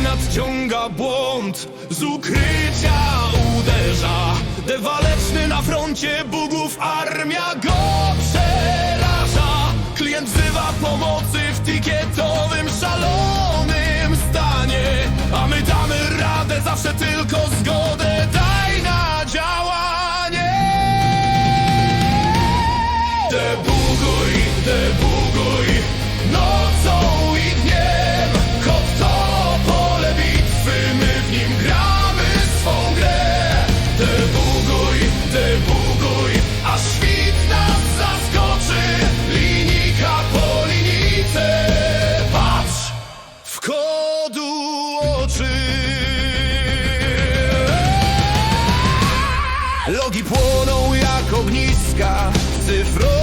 Nadciąga błąd, z ukrycia uderza. Dewaleczny na froncie bugów armia go przeraża. Klient wzywa pomocy w tikietowym szalonym stanie. A my damy radę zawsze tylko zgodę. Daj na działanie. Debu cyfrowy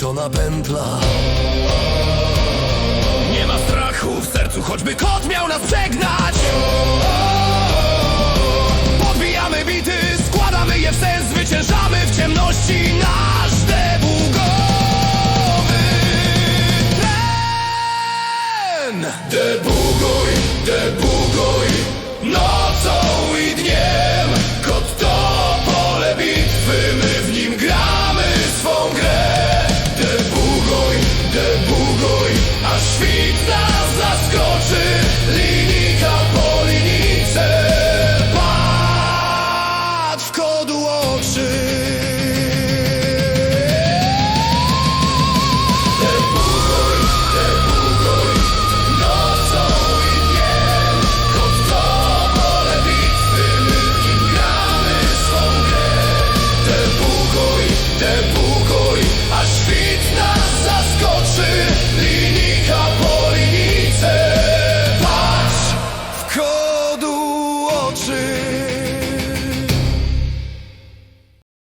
nieskończona pętla. Nie ma strachu w sercu, choćby kot miał nas przegnać. Podbijamy bity, składamy je w sens, zwyciężamy w ciemności nasz debugowy tren Debuguj, debuguj, nocą i dniem.